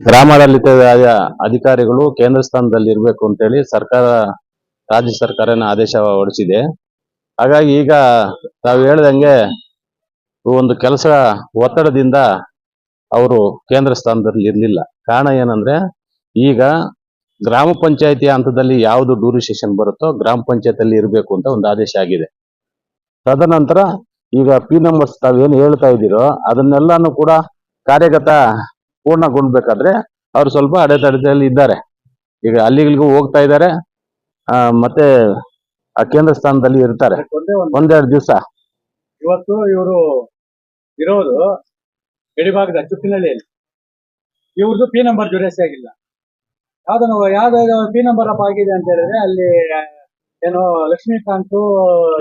ಗ್ರಾಮಾಡಳಿತ ಅಧಿಕಾರಿಗಳು ಕೇಂದ್ರ ಸ್ಥಾನದಲ್ಲಿ ಇರಬೇಕು ಅಂತೇಳಿ ಸರ್ಕಾರ, ರಾಜ್ಯ ಸರ್ಕಾರನ ಆದೇಶ ಹೊರಡಿಸಿದೆ. ಹಾಗಾಗಿ ಈಗ ತಾವು ಹೇಳ್ದಂಗೆ ಒಂದು ಕೆಲಸ ಒತ್ತಡದಿಂದ ಅವರು ಕೇಂದ್ರ ಸ್ಥಾನದಲ್ಲಿ ಇರಲಿಲ್ಲ. ಕಾರಣ ಏನಂದ್ರೆ ಈಗ ಗ್ರಾಮ ಪಂಚಾಯತಿ ಹಂತದಲ್ಲಿ ಯಾವುದು ಡೂರಿಸೇಷನ್ ಬರುತ್ತೋ ಗ್ರಾಮ ಪಂಚಾಯತಲ್ಲಿ ಇರಬೇಕು ಅಂತ ಒಂದು ಆದೇಶ ಆಗಿದೆ. ತದನಂತರ ಈಗ ಪಿ ನಂಬರ್ಸ್ ತಾವೇನು ಹೇಳ್ತಾ ಇದ್ದೀರೋ ಅದನ್ನೆಲ್ಲಾನು ಕೂಡ ಕಾರ್ಯಗತ ಪೂರ್ಣಗೊಂಡ್ಬೇಕಾದ್ರೆ ಅವ್ರು ಸ್ವಲ್ಪ ಅಡೆತಡೆದಲ್ಲಿ ಇದ್ದಾರೆ. ಈಗ ಅಲ್ಲಿಗಳಿಗೂ ಹೋಗ್ತಾ ಇದ್ದಾರೆ. ಆ, ಮತ್ತೆ ಆ ಕೇಂದ್ರ ಸ್ಥಾನದಲ್ಲಿ ಇರ್ತಾರೆ. ಒಂದೇ ಒಂದು ಒಂದೆರಡು ದಿವಸ. ಇವತ್ತು ಇವರು ಇರೋದು ಗಡಿಭಾಗದ ಚುಕ್ಕಿನಳ್ಳಿಯಲ್ಲಿ ಇವ್ರದ್ದು ಪಿ ನಂಬರ್ ಜುರೇಸಿ ಆಗಿಲ್ಲ. ಯಾವ್ದನ ಯಾವ್ದು ಪಿ ನಂಬರ್ ಅಪ್ ಆಗಿದೆ ಅಂತ ಹೇಳಿದ್ರೆ ಅಲ್ಲಿ ಏನೋ ಲಕ್ಷ್ಮೀಕಾಂತ್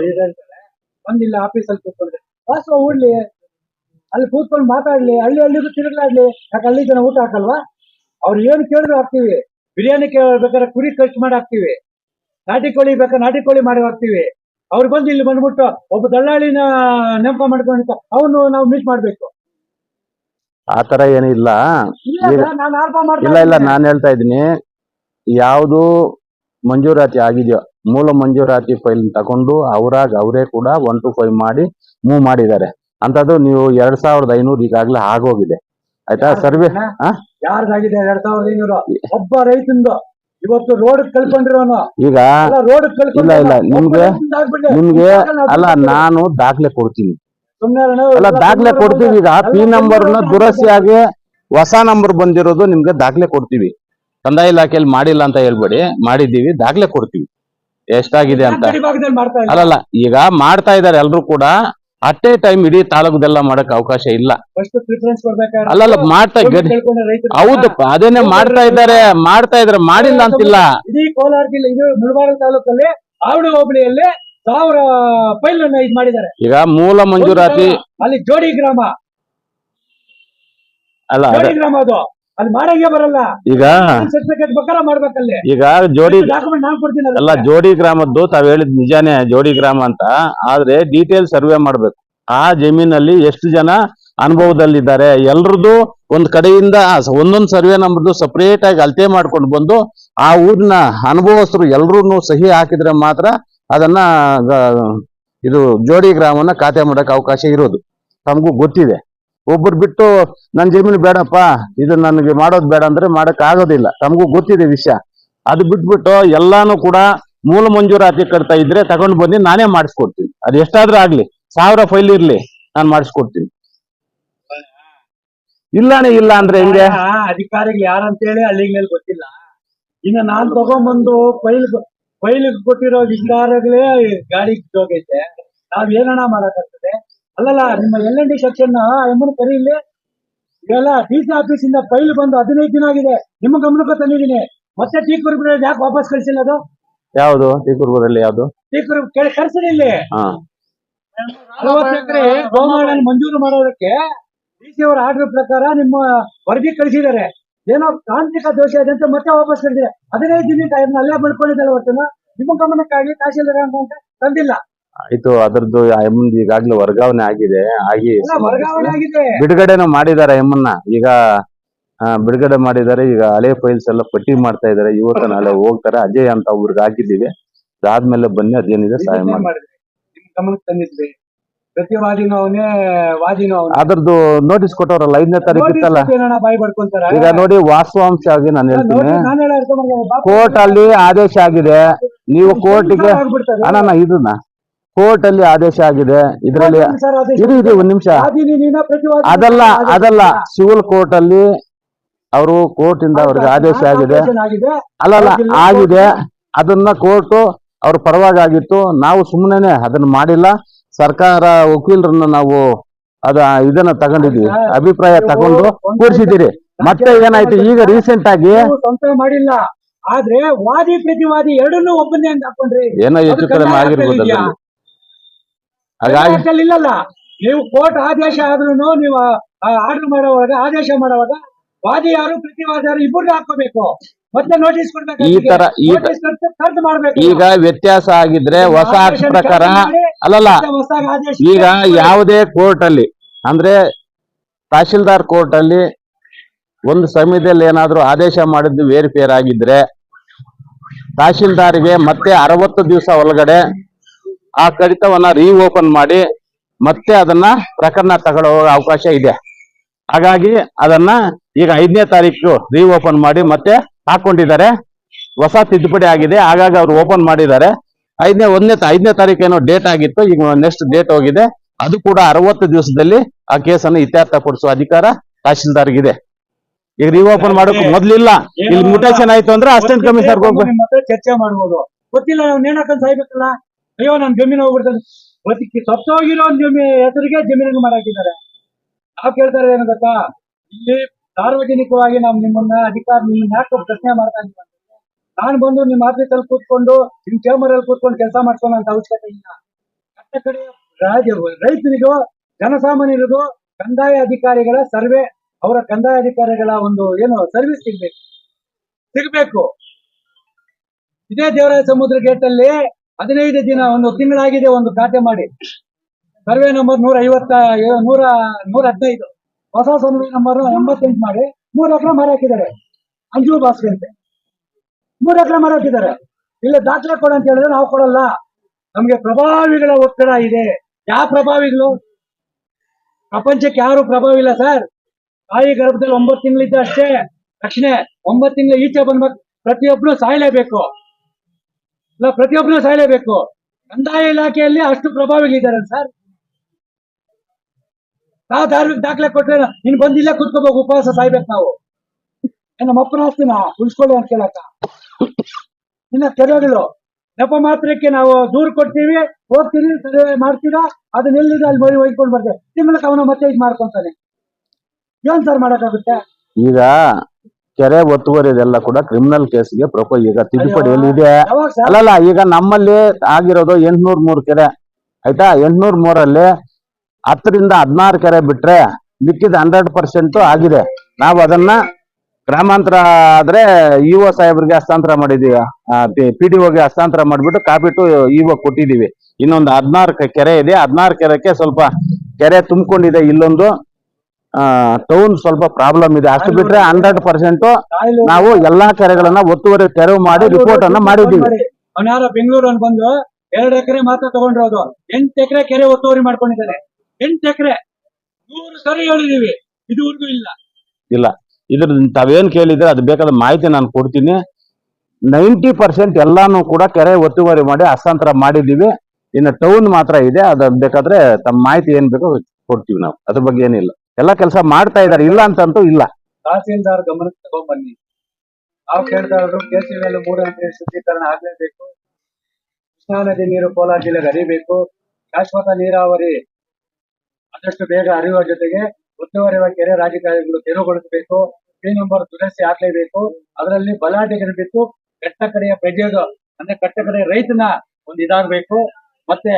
ಇದು ಹೇಳ್ತಾರೆ. ಬಂದಿಲ್ಲ ಆಫೀಸಲ್ಲಿ ಕೂತ್ಕೊಂಡ್ರೆ. ವಾಸ್ತವ ಊಡ್ಲಿ ಅಲ್ಲಿ ಕೂತ್ಕೊಂಡು ಮಾತಾಡ್ಲಿ ಹಳ್ಳಿ ಹಳ್ಳಿಗೂ ತಿರುಗ್ಲಾಡ್ಲಿ ಯಾಕೆ ಹಳ್ಳಿ ಜನ ಊಟ ಹಾಕಲ್ವಾ? ಅವ್ರು ಏನು ಕೇಳಿದ್ರು ಹಾಕ್ತಿವಿ. ಬಿರಿಯಾನಿ ಕೇಳ್ಬೇಕಾದ್ರೆ ಕುರಿ ಖರ್ಚು ಮಾಡಿ ಹಾಕ್ತಿವಿ. ನಾಟಿ ಕೋಳಿ ಬೇಕಾದ್ರೆ ನಾಟಿ ಕೋಳಿ ಮಾಡಿ ಹಾಕ್ತಿವಿ. ಅವ್ರು ಬಂದು ಇಲ್ಲಿ ಬಂದ್ಬಿಟ್ಟು ಒಬ್ಬ ದಳ್ಳಾಳಿನ ನೇಮಕ ಮಾಡ್ಕೊಂಡು ಅವನು ನಾವು ಮೀಟ್ ಮಾಡ್ಬೇಕು. ಆ ತರ ಏನಿಲ್ಲ ಇಲ್ಲ. ಇಲ್ಲ ನಾನು ಹೇಳ್ತಾ ಇದ್ದೀನಿ. ಯಾವುದು ಮಂಜೂರಾತಿ ಆಗಿದೆಯೋ ಮೂಲ ಮಂಜೂರಾತಿ ಫೈಲ್ ತಗೊಂಡು ಅವರಾಗ ಅವರೇ ಕೂಡ ಒನ್ ಟು ಫೈವ್ ಮಾಡಿ ಮೂವ್ ಮಾಡಿದ್ದಾರೆ. ಅಂತದ್ದು ನೀವು ಎರಡ್ ಸಾವಿರದ ಐನೂರು ಈಗಾಗಲೇ ಆಗೋಗಿದೆ. ಆಯ್ತಾ? ಸರ್ವೆ? ಯಾರ್ದಾಗಿದೆ ಎರಡ್ ಸಾವಿರದ ಐನೂರು? ಒಬ್ಬ ರೈತಂದು. ಇವತ್ತು ರೋಡ್ ಕಳ್ಕೊಂಡಿರೋನು. ಈಗ ಅಲ್ಲ ರೋಡ್ ಇಲ್ಲ, ಇಲ್ಲ, ನಿಮ್ಗೆ- ನಿಮ್ಗೆ ಅಲ್ಲ ನಾನು ದಾಖಲೆ ಕೊಡ್ತೀನಿ. ಅಲ್ಲ ದಾಖಲೆ ಕೊಡ್ತೀವಿ. ಈಗ ಪಿ ನಂಬರ್ನ ದುರಸ್ತಿಯಾಗಿ ಹೊಸ ನಂಬರ್ ಬಂದಿರೋದು ನಿಮ್ಗೆ ದಾಖಲೆ ಕೊಡ್ತೀವಿ. ಕಂದಾಯ ಇಲಾಖೆಯಲ್ಲಿ ಮಾಡಿಲ್ಲ ಅಂತ ಹೇಳ್ಬೇಡಿ. ಮಾಡಿದ್ದೀವಿ ದಾಖಲೆ ಕೊಡ್ತೀವಿ. ಎಷ್ಟಾಗಿದೆ ಅಂತ. ಅಲ್ಲಲ್ಲ ಈಗ ಮಾಡ್ತಾ ಇದಾರೆ ಎಲ್ರು ಕೂಡ. ಅಟ್ ಎ ಟೈಮ್ ಇಡೀ ತಾಲೂಕದೆಲ್ಲ ಮಾಡಕ್ ಅವಕಾಶ ಇಲ್ಲ. ಫಸ್ಟ್ ಪ್ರಿಫರೆನ್ಸ್ ಕೊಡ್ಬೇಕಾದ್ರೆ ಅಲ್ಲಲ್ಲ ಮಾಡ್ತಾ ಹೌದು ಕಳ್ಕೊಂಡ ರೈತರು ಹೌದಪ್ಪ ಅದೇನೆ ಮಾಡ್ತಾ ಇದ್ದಾರೆ ಮಾಡ್ತಾ ಇದ್ರೆ ಮಾಡಿಲ್ಲ ಅಂತಿಲ್ಲ. ಇಡೀ ಕೋಲಾರ ಜಿಲ್ಲೆ ಇದು ಮುಳಬಾಗ ತಾಲೂಕಲ್ಲಿ ಆವಡಿ ಹೋಬಳಿಯಲ್ಲಿ ಸಾವಿರ ಫೈಲ್ ಅನ್ನ ಇದು ಮಾಡಿದ್ದಾರೆ. ಈಗ ಮೂಲ ಮಂಜೂರಾತಿ ಅಲ್ಲಿ ಜೋಡಿ ಗ್ರಾಮ. ಅಲ್ಲ ಜೋಡಿ ಗ್ರಾಮ ಅದು. ಅಲ್ಲಿ ಮಾಡಂಗೆ ಬರಲ್ಲ. ಈಗ ಸರ್ಟಿಫಿಕೇಟ್ ಮಾಡ್ಬೇಕಲ್ಲಿ. ಈಗ ಜೋಡಿ ಡಾಕ್ಯುಮೆಂಟ್ ನಾನು ಕೊಡ್ತೀನಿ ಎಲ್ಲ ಜೋಡಿ ಗ್ರಾಮದ್ದು ತಾವ್ ಹೇಳಿದ್ ನಿಜಾನೇ ಜೋಡಿ ಗ್ರಾಮ ಅಂತ. ಆದ್ರೆ ಡೀಟೇಲ್ ಸರ್ವೆ ಮಾಡ್ಬೇಕು. ಆ ಜಮೀನಲ್ಲಿ ಎಷ್ಟು ಜನ ಅನುಭವದಲ್ಲಿದ್ದಾರೆ? ಎಲ್ರದ್ದು ಒಂದ್ ಕಡೆಯಿಂದ ಒಂದೊಂದ್ ಸರ್ವೆ ನಂಬರ್ದು ಸಪರೇಟ್ ಆಗಿ ಅಳತೆ ಮಾಡ್ಕೊಂಡು ಬಂದು ಆ ಊರಿನ ಅನುಭವಸ್ಥರು ಎಲ್ರೂ ಸಹಿ ಹಾಕಿದ್ರೆ ಮಾತ್ರ ಅದನ್ನ ಇದು ಜೋಡಿ ಗ್ರಾಮನ ಖಾತೆ ಮಾಡಕ್ ಅವಕಾಶ ಇರೋದು. ತಮಗೂ ಗೊತ್ತಿದೆ. ಒಬ್ರು ಬಿಟ್ಟು ನನ್ನ ಜಮೀನು ಬೇಡಪ್ಪ, ಇದು ನನಗೆ ಮಾಡೋದು ಬೇಡ ಅಂದ್ರೆ ಮಾಡಕ್ ಆಗೋದಿಲ್ಲ. ತಮಗೂ ಗೊತ್ತಿದೆ ವಿಷಯ. ಅದು ಬಿಟ್ಬಿಟ್ಟು ಎಲ್ಲಾನು ಕೂಡ ಮೂಲ ಮಂಜೂರಾತಿ ಕಟ್ತಾ ಇದ್ರೆ ತಗೊಂಡ್ ಬಂದು ನಾನೇ ಮಾಡಿಸ್ಕೊಡ್ತೀನಿ. ಅದು ಎಷ್ಟಾದ್ರೂ ಆಗ್ಲಿ, ಸಾವಿರ ಫೈಲ್ ಇರ್ಲಿ, ನಾನು ಮಾಡಿಸ್ಕೊಡ್ತೀನಿ. ಇಲ್ಲಾನೇ ಇಲ್ಲ ಅಂದ್ರೆ ಹೆಂಗೆ? ಅಧಿಕಾರಿಗಳು ಯಾರಂತೇಳಿ ಹಳ್ಳಿ ಮೇಲೆ ಗೊತ್ತಿಲ್ಲ. ಇನ್ನು ನಾನ್ ತಗೊಂಡ್ಬಂದು ಫೈಲ್ ಫೈಲ್ ಕೊಟ್ಟಿರೋ ವಿಚಾರಗಳೇ ಗಾಡಿ ಹೋಗೈತೆ ನಾವ್ ಏನಣ್ಣ ಮಾಡಕ್ಕಾಗ್ತದೆ ಅಲ್ಲಲ್ಲ ನಿಮ್ಮ ಎಲ್ ಎನ್ ಡಿ ಸೆಕ್ಷನ್ ಎಮ್ಮನ್ ಕರಿ ಇಲ್ಲಿ. ಇದೆಲ್ಲ ಡಿ ಸಿ ಆಫೀಸ್ ಇಂದ ಫೈಲ್ ಬಂದು ಹದಿನೈದು ದಿನ ಆಗಿದೆ. ನಿಮ್ಮ ಗಮನಕ್ಕೆ ತಂದಿದ್ದೀನಿ. ಮತ್ತೆ ಟೀ ಕುರುಬರ ಯಾಕೆ ವಾಪಸ್ ಕಳ್ಸಿಲ್ಲ ಅದು? ಯಾವುದು? ಟಿಕುರ್ಬುರಲ್ಲಿ ಯಾವ್ದು? ಟೀ ಕುರುಬ ಕೇಳಿ ಕಳ್ಸಿರಿ ಇಲ್ಲಿ. ಎಕರೆ ಮಂಜೂರು ಮಾಡೋದಕ್ಕೆ ಡಿ ಸಿ ಅವರ ಆರ್ಡರ್ ಪ್ರಕಾರ ನಿಮ್ಮ ವರದಿ ಕಳಿಸಿದ್ದಾರೆ. ಏನೋ ತಾಂತ್ರಿಕ ದೋಷ ಇದೆ ಅಂತ ಮತ್ತೆ ವಾಪಸ್ ಕಳಿಸಿದೆ ಹದಿನೈದು ದಿನ ಅಲ್ಲೇ ಬಿಡ್ಕೊಂಡಿದ್ದಲ್ಲ ಹೊರತನ ನಿಮ್ಮ ಗಮನಕ್ಕಾಗಿ ತಹಶೀಲ್ದಾರ್ ಅಂತ ತಂದಿಲ್ಲ. ಆಯ್ತು ಅದ್ರದ್ದು ಎಮ್ಮನ್ ಈಗಾಗ್ಲೇ ವರ್ಗಾವಣೆ ಆಗಿದೆ. ಆಗಿ ಬಿಡುಗಡೆನೂ ಮಾಡಿದ್ದಾರೆ ಎಮ್ಮನ್ನ. ಈಗ ಬಿಡುಗಡೆ ಮಾಡಿದ್ದಾರೆ. ಈಗ ಹಳೆ ಫೈಲ್ಸ್ ಎಲ್ಲ ಪಟ್ಟಿ ಮಾಡ್ತಾ ಇದ್ದಾರೆ. ಇವತ್ತು ನಾಳೆ ಹೋಗ್ತಾರೆ. ಅಜಯ್ ಅಂತ ಒಬ್ರಿಗೆ ಹಾಕಿದ್ದೀವಿ. ಅದಾದ್ಮೇಲೆ ಬನ್ನಿ ಅದೇನಿದೆ ಸಹಾಯ ಮಾಡಿ. ಅದ್ರದ್ದು ನೋಟಿಸ್ ಕೊಟ್ಟವ್ರಲ್ಲ ಐದನೇ ತಾರೀಕು ಇತ್ತಲ್ಲ? ಈಗ ನೋಡಿ ವಾಸ್ತವಾಂಶ ಆಗಿ ನಾನು ಹೇಳ್ತೀನಿ ಕೋರ್ಟ್ ಅಲ್ಲಿ ಆದೇಶ ಆಗಿದೆ. ನೀವು ಕೋರ್ಟಿಗೆ. ಅಣ್ಣ ಇದನ್ನ. ಕೋರ್ಟ್ ಅಲ್ಲಿ ಆದೇಶ ಆಗಿದೆ. ಇದರಲ್ಲಿ ಇದು ಇದು ಒಂದ್ ನಿಮಿಷ. ಅದಲ್ಲ ಅದಲ್ಲ ಸಿವಿಲ್ ಕೋರ್ಟ್ ಅಲ್ಲಿ ಅವರು ಕೋರ್ಟ್ ಇಂದ ಅವ್ರಿಗೆ ಆದೇಶ ಆಗಿದೆ. ಅಲ್ಲಲ್ಲ ಆಗಿದೆ. ಅದನ್ನ ಕೋರ್ಟ್ ಅವ್ರ ಪರವಾಗಿ ಆಗಿತ್ತು. ನಾವು ಸುಮ್ಮನೆ ಅದನ್ನ ಮಾಡಿಲ್ಲ. ಸರ್ಕಾರ ವಕೀಲರನ್ನ ನಾವು ಅದ ಇದನ್ನ ತಗೊಂಡಿದ್ವಿ ಅಭಿಪ್ರಾಯ ತಗೊಂಡು ಕೂರಿಸಿದ್ದೀರಿ. ಮತ್ತೆ ಏನಾಯ್ತು? ಈಗ ರೀಸೆಂಟ್ ಆಗಿ ಮಾಡಿಲ್ಲ. ಆದ್ರೆ ವಾದಿ ಪ್ರತಿವಾದಿ ಎರಡನ್ನೂ ಒಬ್ಬನೇ ಅಂತ ಹಾಕೊಂಡ್ರಿ. ಏನೋ ಹೆಚ್ಚು ಕಡಿಮೆ ಆಗಿರ್ಬೋದು ಹಾಗಾಗಿ ಇಲ್ಲಲ್ಲ. ನೀವು ಕೋರ್ಟ್ ಆದೇಶ ಆದ್ರೂ ನೀವು ಆರ್ಡರ್ ಮಾಡೋವಾಗ ಆದೇಶ ಮಾಡೋವಾಗ ವಾದಿ ಯಾರು ಪ್ರತಿವಾದ ಯಾರು ಇಬ್ಬರು ಹಾಕೋಬೇಕು ಮತ್ತೆ ನೋಟಿಸ್ ಕೊಡ್ಬೇಕು ಈ ತರ ಈ ತ- ಮಾಡ್ಬೇಕು ಈಗ ವ್ಯತ್ಯಾಸ ಆಗಿದ್ರೆ ಹೊಸ ಆಕ್ಟ್ ಪ್ರಕಾರ ಮಾಡಿ, ಅಲ್ಲಲ್ಲ ಮತ್ತೆ ಹೊಸ ಆದೇಶ ಈಗ ಯಾವುದೇ ಕೋರ್ಟ್ ಅಲ್ಲಿ ಅಂದ್ರೆ ತಹಶೀಲ್ದಾರ್ ಕೋರ್ಟ್ ಅಲ್ಲಿ ಒಂದು ಸಮಯದಲ್ಲಿ ಏನಾದ್ರೂ ಆದೇಶ ಮಾಡಿದ್ದು ವೇರಿಫೇರ್ ಆಗಿದ್ರೆ ತಹಶೀಲ್ದಾರ್ಗೆ ಮತ್ತೆ ಅರವತ್ತು ದಿವಸ ಒಳಗಡೆ ಆ ಕಡಿತವನ್ನ ರೀಓಪನ್ ಮಾಡಿ ಮತ್ತೆ ಅದನ್ನ ಪ್ರಕರಣ ತಗೊಳ್ಳೋ ಅವಕಾಶ ಇದೆ. ಹಾಗಾಗಿ ಅದನ್ನ ಈಗ ಐದನೇ ತಾರೀಕು ರೀಓಪನ್ ಮಾಡಿ ಮತ್ತೆ ಹಾಕೊಂಡಿದ್ದಾರೆ. ಹೊಸ ತಿದ್ದುಪಡಿ ಆಗಿದೆ. ಹಾಗಾಗಿ ಅವ್ರು ಓಪನ್ ಮಾಡಿದ್ದಾರೆ. ಐದನೇ, ಒಂದನೇ ಐದನೇ ತಾರೀಕು ಏನೋ ಡೇಟ್ ಆಗಿತ್ತು. ಈಗ ನೆಕ್ಸ್ಟ್ ಡೇಟ್ ಹೋಗಿದೆ. ಅದು ಕೂಡ ಅರವತ್ತು ದಿವಸದಲ್ಲಿ ಆ ಕೇಸನ್ನು ಇತ್ಯರ್ಥಪಡಿಸುವ ಅಧಿಕಾರ ತಹಶೀಲ್ದಾರ್ಗಿದೆ. ಈಗ ರೀಓಪನ್ ಮಾಡೋಕೆ ಮೊದ್ಲಿಲ್ಲ. ಇಲ್ಲಿ ಮುಟೇಷನ್ ಆಯ್ತು ಅಂದ್ರೆ ಅಸಿಸ್ಟೆಂಟ್ ಕಮಿಷನರ್ ಚರ್ಚೆ ಮಾಡ್ಬೋದು. ಗೊತ್ತಿಲ್ಲ ಅಯ್ಯೋ ನಾನು ಜಮೀನು ಹೋಗ್ಬಿಡ್ತಾನೆ ಬದುಕಿ ಸತ್ತೋಗಿರೋ ಜಮೀ ಹೆಸರಿಗೆ ಜಮೀನನ್ನು ಮಾಡಾಕಿದ್ದಾರೆ ಯಾವ ಕೇಳ್ತಾರೆ ಏನು ಗೊತ್ತಾ? ಇಲ್ಲಿ ಸಾರ್ವಜನಿಕವಾಗಿ ನಾವು ನಿಮ್ಮನ್ನ ಅಧಿಕಾರ ನಿಮ್ಮನ್ನ ಯಾಕೆ ಪ್ರಶ್ನೆ ಮಾಡ್ತಾ ಅಂತಂದ್ರೆ, ನಾನು ಬಂದು ನಿಮ್ಮ ಆಫೀಸಲ್ಲಿ ಕೂತ್ಕೊಂಡು ನಿಮ್ ಚೇಂಬರ್ ಅಲ್ಲಿ ಕೂತ್ಕೊಂಡು ಕೆಲಸ ಅಂತ ಅವಶ್ಯಕತೆ ಇಲ್ಲ. ಕಟ್ಟ ಕಡೆ ರಾಜ್ಯ ರೈತರಿಗೂ ಜನಸಾಮಾನ್ಯರಿಗೂ ಕಂದಾಯ ಅಧಿಕಾರಿಗಳ ಸರ್ವೆ ಅವರ ಕಂದಾಯ ಅಧಿಕಾರಿಗಳ ಒಂದು ಏನು ಸರ್ವಿಸ್ ಸಿಗ್ಬೇಕು. ಸಿಗ್ಬೇಕು. ಇದೇ ದೇವರಾಯ ಸಮುದ್ರ ಗೇಟ್ ಅಲ್ಲಿ ಹದಿನೈದು ದಿನ, ಒಂದು ತಿಂಗಳಾಗಿದೆ ಒಂದು ಖಾತೆ ಮಾಡಿ. ಸರ್ವೆ ನಂಬರ್ ನೂರ ಐವತ್ತ ನೂರ ನೂರ ಹದಿನೈದು ಹೊಸ ಸರ್ವೆ ನಂಬರ್ ಎಂಬತ್ತೆಂಟು ಮಾಡಿ, ಮೂರು ಎಕರೆ ಮರ ಹಾಕಿದ್ದಾರೆ. ಅಂಜು ಬಾಸ್ಗೆ ಅಂತೆ. ಮೂರು ಎಕರೆ ಮರ ಹಾಕಿದ್ದಾರೆ. ಇಲ್ಲ, ದಾಖಲೆ ಕೊಡ ಅಂತ ಹೇಳಿದ್ರೆ ನಾವು ಕೊಡಲ್ಲ. ನಮ್ಗೆ ಪ್ರಭಾವಿಗಳ ಒತ್ತಡ ಇದೆ. ಯಾವ ಪ್ರಭಾವಿಗಳು? ಪ್ರಪಂಚಕ್ಕೆ ಯಾರು ಪ್ರಭಾವ ಇಲ್ಲ, ಸರ್? ತಾಯಿ ಗರ್ಭದಲ್ಲಿ ಒಂಬತ್ತು ತಿಂಗಳಿದ್ದ ಅಷ್ಟೇ. ತಕ್ಷಣ ಒಂಬತ್ತು ತಿಂಗಳ ಈಚೆ ಬಂದ್ಬೇಕು ಪ್ರತಿಯೊಬ್ರು ಸಾಯ್ಲೇಬೇಕು. ಇಲ್ಲ ಪ್ರತಿಯೊಬ್ರು ಸಾಯಲೇಬೇಕು. ಕಂದಾಯ ಇಲಾಖೆಯಲ್ಲಿ ಅಷ್ಟು ಪ್ರಭಾವಿಗಳಿದ್ದಾರೆ ಸರ್. ನಾವು ಧಾರ್ಮಿಕ ದಾಖಲೆ ಕೊಟ್ರೆ ನೀನ್ ಬಂದಿಲ್ಲ ಕುತ್ಕೋಬೇಕು, ಉಪವಾಸ ಸಾಯ್ಬೇಕು ನಾವು. ನಮ್ಮ ಅಪ್ಪನ ಆಸ್ತಿನ ಉಳಿಸ್ಕೊಳ್ಳು ಅಂತ ಕೇಳಕ್ಕ ಇನ್ನ ತೆರೆಗಳು ನೆಪ ಮಾತ್ರಕ್ಕೆ ನಾವು ದೂರ ಕೊಡ್ತೀವಿ ಹೋಗ್ತೀವಿ ಸರ್ವೆ ಮಾಡ್ತೀರಾ ಅದನ್ನ ಎಲ್ಲಿದೆ ಅಲ್ಲಿ ಮರಿ ಒಯ್ಕೊಂಡು ಬರ್ತೇವೆ. ತಿಂಗಳಿಗೆ ಕವನ ಮತ್ತೆ ಇದು ಮಾಡ್ಕೊಂತಾನೆ. ಏನ್ ಸರ್ ಮಾಡಕ್ಕಾಗುತ್ತೆ? ಈಗ ಕೆರೆ ಒತ್ತುವರಿದೆಲ್ಲ ಕೂಡ ಕ್ರಿಮಿನಲ್ ಕೇಸ್ಗೆ ಪ್ರೊಪೋ ಈಗ ತಿದ್ದುಪಡಿಯಲ್ಲಿ ಇದೆ? ಅಲ್ಲಲ್ಲ ಈಗ ನಮ್ಮಲ್ಲಿ ಆಗಿರೋದು ಎಂಟ್ನೂರ್ ಮೂರ್ ಕೆರೆ. ಆಯ್ತಾ? ಎಂಟ್ನೂರ್ ಮೂರಲ್ಲಿ ಹತ್ತರಿಂದ ಹದಿನಾರು ಕೆರೆ ಬಿಟ್ರೆ ಮಿಕ್ಕಿದ ಹಂಡ್ರೆಡ್ ಪರ್ಸೆಂಟ್ ಆಗಿದೆ. ನಾವು ಅದನ್ನ ಗ್ರಾಮಾಂತರ ಆದ್ರೆ ಇ ಒ ಸಾಹೇಬ್ರಿಗೆ ಹಸ್ತಾಂತರ ಮಾಡಿದೀವಿ ಪಿ ಡಿ ಒಗೆ ಹಸ್ತಾಂತರ ಮಾಡಿಬಿಟ್ಟು ಕಾಪಿಟ್ಟು ಇ ಒ ಕೊಟ್ಟಿದೀವಿ ಇನ್ನೊಂದು ಹದಿನಾರು ಕೆರೆ ಇದೆ. ಹದಿನಾರು ಕೆರೆಗೆ ಸ್ವಲ್ಪ ಕೆರೆ ತುಂಬಿಕೊಂಡಿದೆ ಇಲ್ಲೊಂದು. ಟೌನ್ ಸ್ವಲ್ಪ ಪ್ರಾಬ್ಲಮ್ ಇದೆ. ಅಷ್ಟು ಬಿಟ್ರೆ ಹಂಡ್ರೆಡ್ ಪರ್ಸೆಂಟ್ ನಾವು ಎಲ್ಲಾ ಕೆರೆಗಳನ್ನ ಒತ್ತುವರಿ ತೆರವು ಮಾಡಿ ರಿಪೋರ್ಟ್ ಅನ್ನ ಮಾಡಿದ್ದೀವಿ. ಬೆಂಗಳೂರು ಅಂತ ಬಂದು ಎರಡು ಎಕರೆ ಮಾತ್ರ ತಗೊಂಡಿರೋದು ಎಂಟು ಎಕರೆ ಕೆರೆ ಒತ್ತುವರಿ ಮಾಡ್ಕೊಂಡಿದ್ದಾರೆ. ಎಂಟು ಎಕರೆ. ನೂರು ಸರಿ ಹೇಳಿದೀವಿ. ಇದುವರೆಗೂ ಇಲ್ಲ. ಇಲ್ಲ. ಇದ್ರ ತಾವೇನ್ ಕೇಳಿದ್ರೆ ಅದ್ ಬೇಕಾದ ಮಾಹಿತಿ ನಾನು ಕೊಡ್ತೀನಿ. ನೈಂಟಿ ಪರ್ಸೆಂಟ್ ಎಲ್ಲಾನು ಕೂಡ ಕೆರೆ ಒತ್ತುವರಿ ಮಾಡಿ ಹಸ್ತಾಂತರ ಮಾಡಿದೀವಿ ಇನ್ನು ಟೌನ್ ಮಾತ್ರ ಇದೆ. ಅದ್ ಬೇಕಾದ್ರೆ ತಮ್ಮ ಮಾಹಿತಿ ಏನ್ ಬೇಕೋ ಕೊಡ್ತೀವಿ ನಾವು. ಅದ್ರ ಬಗ್ಗೆ ಏನಿಲ್ಲ. ಎಲ್ಲಾ ಕೆಲಸ ಮಾಡ್ತಾ ಇದಾರೆ ಇಲ್ಲ ಅಂತಂತೂ ಇಲ್ಲ. ತಹಸೀಲ್ದಾರ್ ಗಮನಕ್ಕೆ ತಗೊಂಡ್ಬನ್ನಿ ನಾವು ಕೇಳ್ತಾ ಇದ್ರು ಕೇಸಿನಲ್ಲಿ ಮೂರು ಹಂತದ ಶುದ್ಧೀಕರಣ ಆಗ್ಲೇಬೇಕು. ಕೃಷ್ಣಾ ನದಿ ನೀರು ಕೋಲಾರ ಜಿಲ್ಲೆಗೆ ಹರಿಬೇಕು. ಶಾಶ್ವತ ನೀರಾವರಿ ಆದಷ್ಟು ಬೇಗ ಹರಿಯುವ ಜೊತೆಗೆ ಒತ್ತುವರಿಯುವ ಕೆರೆ ರಾಜಕಾರಣಿಗಳು ತೆರವುಗೊಳಿಸಬೇಕು. ಪಿ ನಂಬರ್ ದುರಸ್ತಿ ಆಗ್ಲೇಬೇಕು. ಅದರಲ್ಲಿ ಬಲಾಟಿಗರು ಬಿಟ್ಟು ಕಟ್ಟ ಕಡೆಯ ಅಂದ್ರೆ ಕಟ್ಟ ಕಡೆಯ ರೈತನ ಒಂದು ಇದಾಗಬೇಕು. ಮತ್ತೆ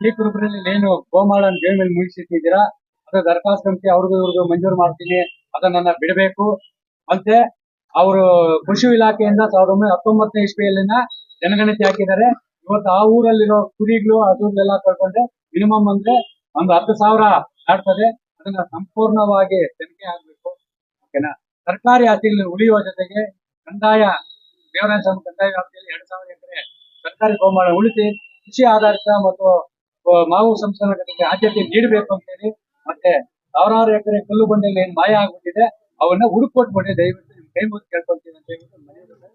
ಈ ಕುರುಬರಲ್ಲಿ ಏನು ಗೋಮಾಳನ್ ಜೈಲ್ ಮೇಲೆ ಮುಗಿಸಿಟ್ಟಿದ್ದೀರಾ ಅದು ದರಖಾಸ್ತು ಅಂತ ಅವ್ರಿಗೂ ಇವ್ರಿಗೂ ಮಂಜೂರು ಮಾಡ್ತೀನಿ, ಅದನ್ನ ಬಿಡಬೇಕು. ಮತ್ತೆ ಅವರು ಕೃಷಿ ಇಲಾಖೆಯಿಂದ ಸಾವಿರದ ಒಂಬೈನೂರ ಹತ್ತೊಂಬತ್ತನೇ ಇಸ್ವಿಯಲ್ಲಿನ ಜನಗಣತಿ ಹಾಕಿದ್ದಾರೆ. ಇವತ್ತು ಆ ಊರಲ್ಲಿರೋ ಕುರಿಗಳು ಅದನ್ನೆಲ್ಲ ಕಳ್ಕೊಂಡ್ರೆ ಮಿನಿಮಮ್ ಅಂದ್ರೆ ಒಂದು ಹತ್ತು ಸಾವಿರ ಆಡ್ತದೆ. ಅದನ್ನ ಸಂಪೂರ್ಣವಾಗಿ ತನಿಖೆ ಆಗ್ಬೇಕು. ಓಕೆನಾ? ಸರ್ಕಾರಿ ಆಸ್ತಿಗಳು ಉಳಿಯುವ ಜೊತೆಗೆ ಕಂದಾಯ ದೇವರಾಯ ಸ್ವಾಮಿ ಕಂದಾಯ ವ್ಯಾಪ್ತಿಯಲ್ಲಿ ಎರಡ್ ಸಾವಿರ ಎಕರೆ ಸರ್ಕಾರಿ ಗೋಮಾಳ ಉಳಿಸಿ ಕೃಷಿ ಆಧಾರಿತ ಮತ್ತು ಮಾವು ಸಂಸ್ಕರಣೆಗೆ ಆದ್ಯತೆ ನೀಡಬೇಕು ಅಂತ ಹೇಳಿ ಮತ್ತೆ ಸಾವಿರಾರು ಎಕರೆ ಕಲ್ಲು ಬಂಡೆಗಳು ಏನ್ ಮಾಯ ಆಗ್ಬಿಟ್ಟಿದೆ, ಅವನ್ನ ಹುಡುಕೊಟ್ಬಿಡಿ ದಯವಿಟ್ಟು ನಿಮ್ ಕೈ ಮುಂದೆ ಕೇಳ್ಕೊಂತೀನಿ ಅಂತ ಹೇಳ್ಬಿಟ್ಟು